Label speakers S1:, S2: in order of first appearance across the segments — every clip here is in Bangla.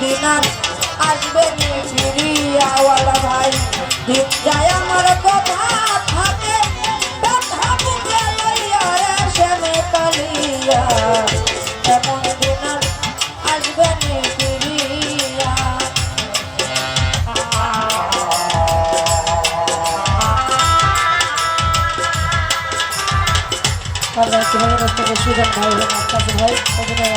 S1: দিন আর আসবে ফিরিয়াওয়ালা ভাই। দিন যায় আমার কথা থাকে কথা বুকে লইয়া সে পালিয়া এমন দিন আসবে ফিরিয়া ভাই ভাই, অভিনয়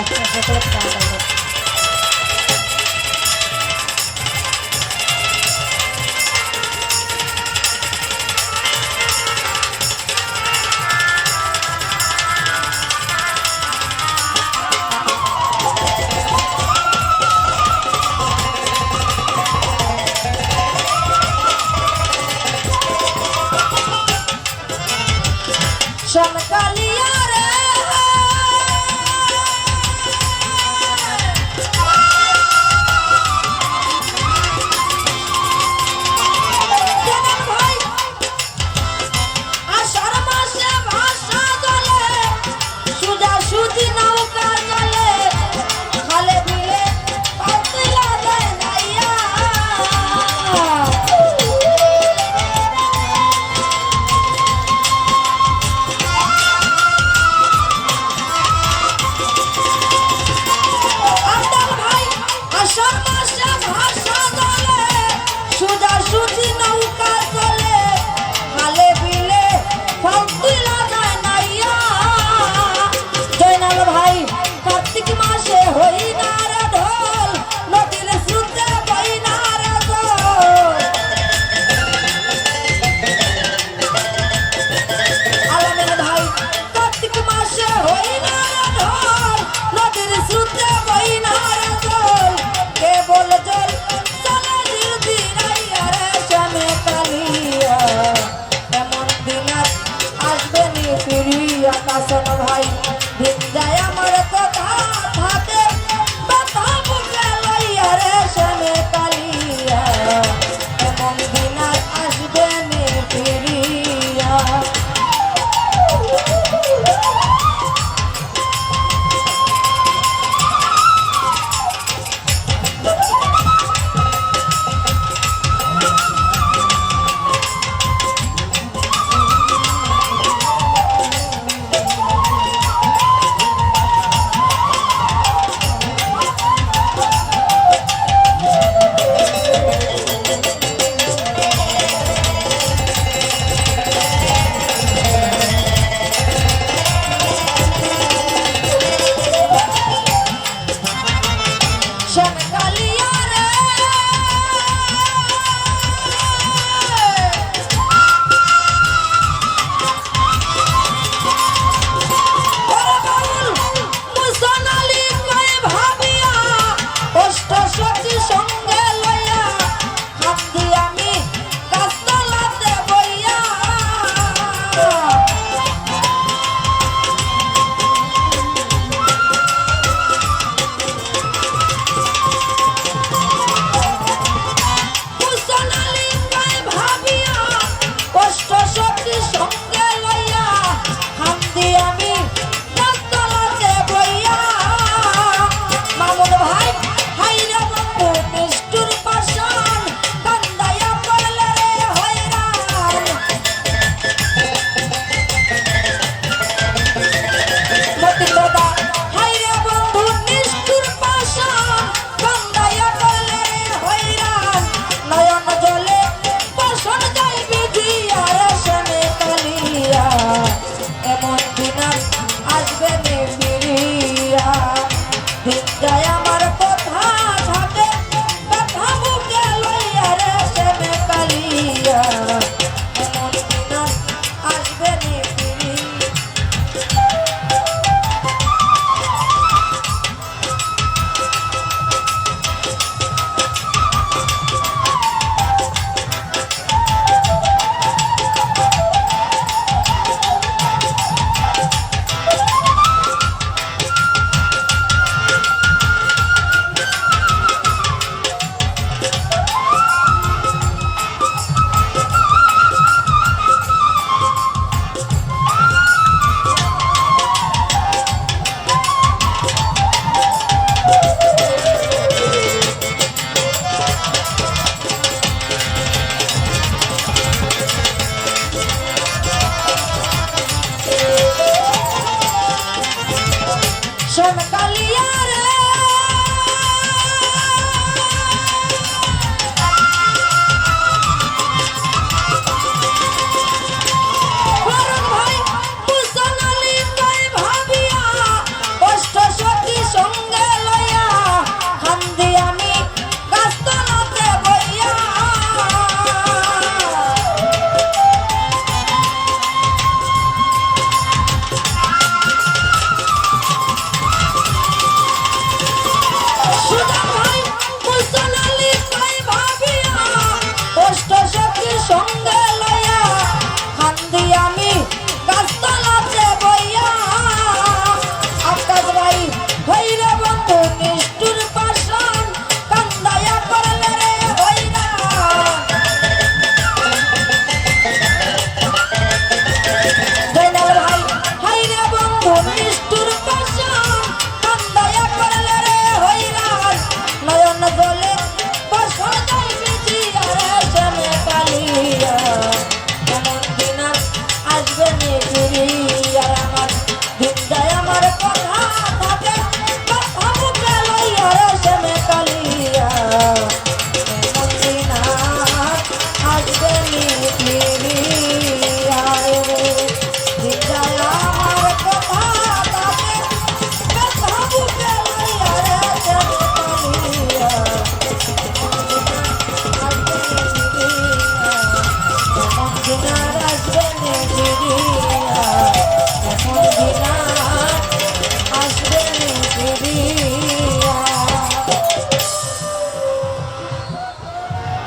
S1: যায় আমার কথা